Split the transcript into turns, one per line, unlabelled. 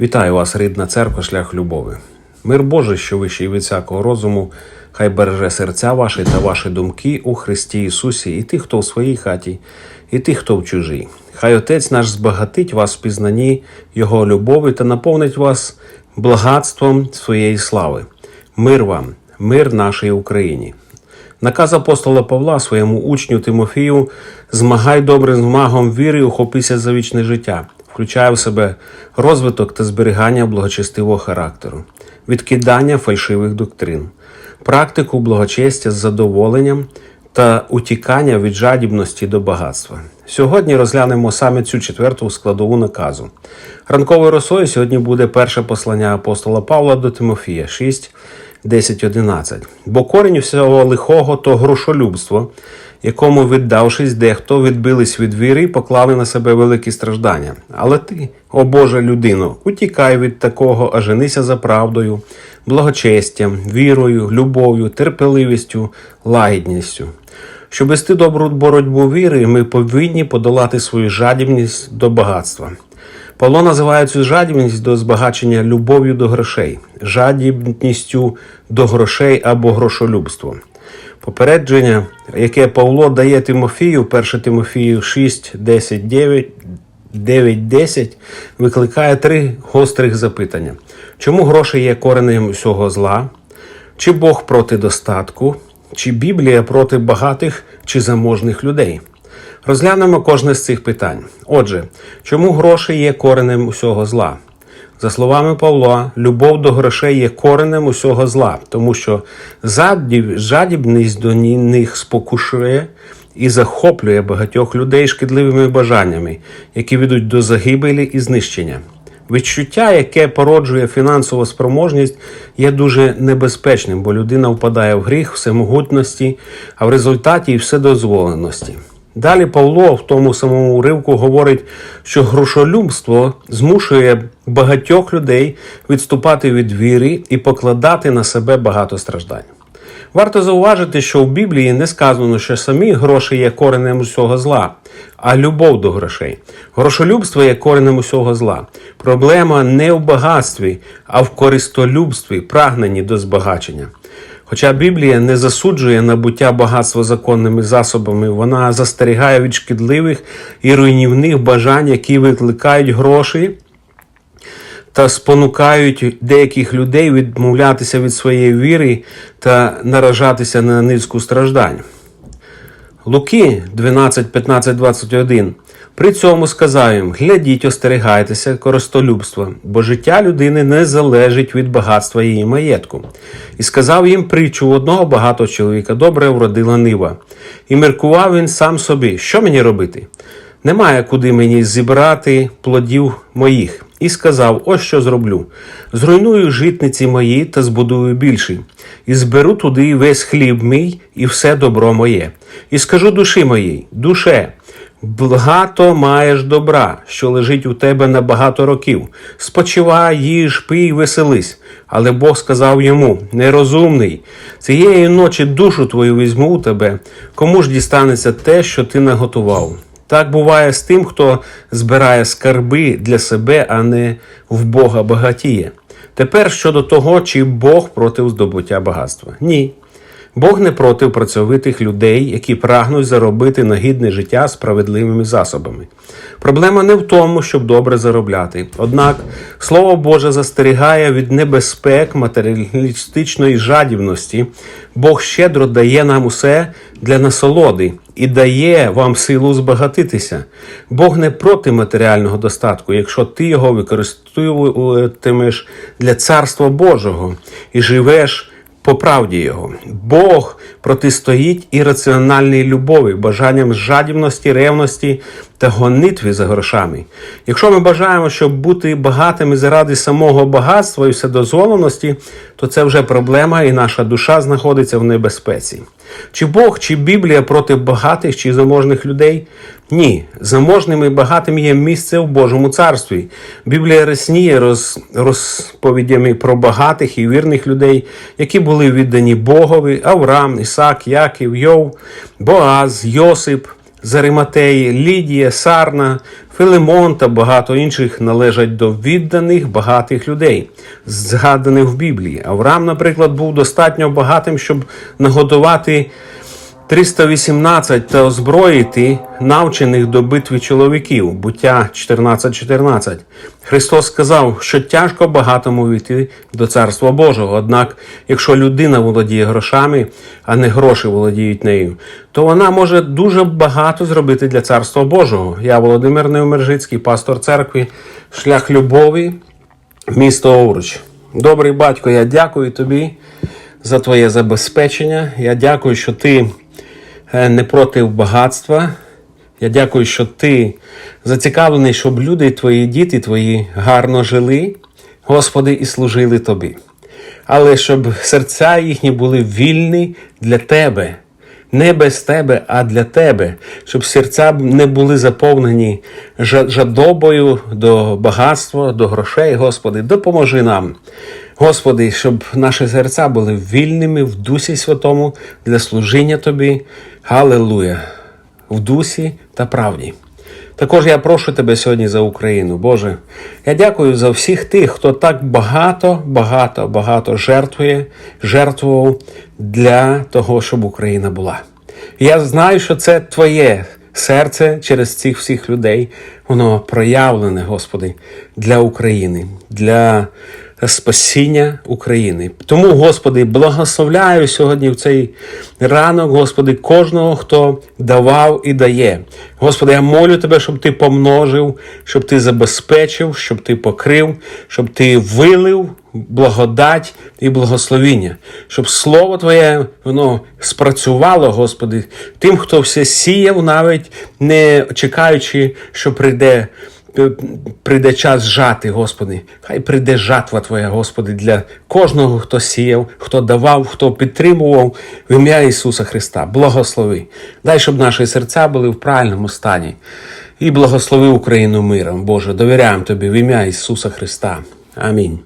Вітаю вас, рідна церква, шлях любові. Мир Божий, що вищий від всякого розуму, хай береже серця ваші та ваші думки у Христі Ісусі, і тих, хто в своїй хаті, і тих, хто в чужій. Хай Отець наш збагатить вас в пізнанні Його любові та наповнить вас благатством своєї слави. Мир вам, мир нашій Україні. Наказ апостола Павла своєму учню Тимофію змагай добрим змагом віри, ухопися за вічне життя, включає в себе розвиток та зберігання благочестивого характеру, відкидання фальшивих доктрин, практику благочестя з задоволенням та утікання від жадібності до багатства. Сьогодні розглянемо саме цю четверту складову наказу. Ранковою росою сьогодні буде перше послання апостола Павла до Тимофія 6, 10.11. Бо корінь всього лихого то грошолюбство, якому, віддавшись, дехто відбились від віри і поклали на себе великі страждання. Але ти, о Божа людино, утікай від такого, а женися за правдою, благочестям, вірою, любов'ю, терпеливістю, лагідністю. Щоб вести добру боротьбу віри, ми повинні подолати свою жадібність до багатства. Павло називає цю жадібність до збагачення любов'ю до грошей, жадібністю до грошей або грошолюбством. Попередження, яке Павло дає Тимофію, 1 Тимофію 6, 10, 9, 9, 10, викликає три гострих запитання. Чому гроші є коренем усього зла? Чи Бог проти достатку? Чи Біблія проти багатих чи заможних людей? Розглянемо кожне з цих питань. Отже, чому гроші є коренем усього зла? За словами Павла, любов до грошей є коренем усього зла, тому що жадібність до них спокушує і захоплює багатьох людей шкідливими бажаннями, які ведуть до загибелі і знищення. Відчуття, яке породжує фінансову спроможність, є дуже небезпечним, бо людина впадає в гріх, всемогутності, а в результаті і вседозволеності. Далі Павло в тому самому уривку говорить, що грошолюбство змушує багатьох людей відступати від віри і покладати на себе багато страждань. Варто зауважити, що в Біблії не сказано, що самі гроші є коренем усього зла, а любов до грошей. Грошолюбство є коренем усього зла. Проблема не в багатстві, а в користолюбстві, прагненні до збагачення. Хоча Біблія не засуджує набуття багатства законними засобами, вона застерігає від шкідливих і руйнівних бажань, які викликають гроші та спонукають деяких людей відмовлятися від своєї віри та наражатися на низку страждань. Луки 12, 15, 21. При цьому сказав їм: глядіть, остерігайтеся користолюбства, бо життя людини не залежить від багатства її маєтку. І сказав їм притчу одного багатого чоловіка добре вродила нива. І міркував він сам собі, що мені робити? Немає куди мені зібрати плодів моїх. І сказав: Ось що зроблю: зруйную житниці мої та збудую більший, і зберу туди весь хліб мій і все добро моє. І скажу душі моїй, душе, багато маєш добра, що лежить у тебе на багато років. Спочивай, їж, пий, веселись. Але Бог сказав йому: нерозумний, цієї ночі душу твою візьму у тебе, кому ж дістанеться те, що ти наготував. Так буває з тим, хто збирає скарби для себе, а не в Бога багатіє. Тепер щодо того, чи Бог проти здобуття багатства. Ні. Бог не проти працьовитих людей, які прагнуть заробити нагідне життя справедливими засобами. Проблема не в тому, щоб добре заробляти. Однак Слово Боже застерігає від небезпек матеріалістичної жадібності. Бог щедро дає нам усе для насолоди і дає вам силу збагатитися. Бог не проти матеріального достатку, якщо ти його використовуватимеш для царства Божого і живеш по правді його. Бог протистоїть ірраціональній любові, бажанням жадібності, ревності та гонитві за грошами. Якщо ми бажаємо, щоб бути багатими заради самого багатства і вседозволеності, то це вже проблема, і наша душа знаходиться в небезпеці. Чи Бог, чи Біблія проти багатих чи заможних людей? Ні. Заможним і багатим є місце в Божому царстві. Біблія ресніє роз, розповідями про багатих і вірних людей, які були віддані Богові, Авраам, Ісак, Яків, Йов, Боаз, Йосип. з Ариматеї, Лідія, Сарна, Филимон та багато інших належать до відданих багатих людей, згаданих в Біблії. Авраам, наприклад, був достатньо багатим, щоб нагодувати 318 та озброїти навчених до битви чоловіків. Буття 14.14. Христос сказав, що тяжко багатому війти до Царства Божого. Однак, якщо людина володіє грошами, а не гроші володіють нею, то вона може дуже багато зробити для Царства Божого. Я Володимир Невмержицький, пастор церкви, шлях любові, місто Овруч. Добрий батько, я дякую тобі за твоє забезпечення. Я дякую, що ти не проти багатства. Я дякую, що ти зацікавлений, щоб люди, твої діти твої гарно жили, Господи, і служили тобі. Але щоб серця їхні були вільні для тебе. Не без тебе, а для тебе, щоб серця не були заповнені жадобою до багатства, до грошей, Господи, допоможи нам. Господи, щоб наші серця були вільними в Дусі Святому для служіння Тобі. Галилуя! В дусі та правді. Також я прошу тебе сьогодні за Україну, Боже. Я дякую за всіх тих, хто так багато, багато, багато жертвує, жертвував для того, щоб Україна була. Я знаю, що це Твоє серце через цих всіх людей, воно проявлене, Господи, для України, для спасіння України. Тому, Господи, благословляю сьогодні в цей ранок, Господи, кожного, хто давав і дає. Господи, я молю Тебе, щоб Ти помножив, щоб Ти забезпечив, щоб Ти покрив, щоб Ти вилив благодать і благословіння, щоб Слово Твоє воно спрацювало, Господи, тим, хто все сіяв, навіть не чекаючи, що прийде прийде час жати, Господи. Хай прийде жатва Твоя, Господи, для кожного, хто сіяв, хто давав, хто підтримував в ім'я Ісуса Христа. Благослови. Дай, щоб наші серця були в правильному стані. І благослови Україну миром, Боже. Довіряємо Тобі в ім'я Ісуса Христа. Амінь.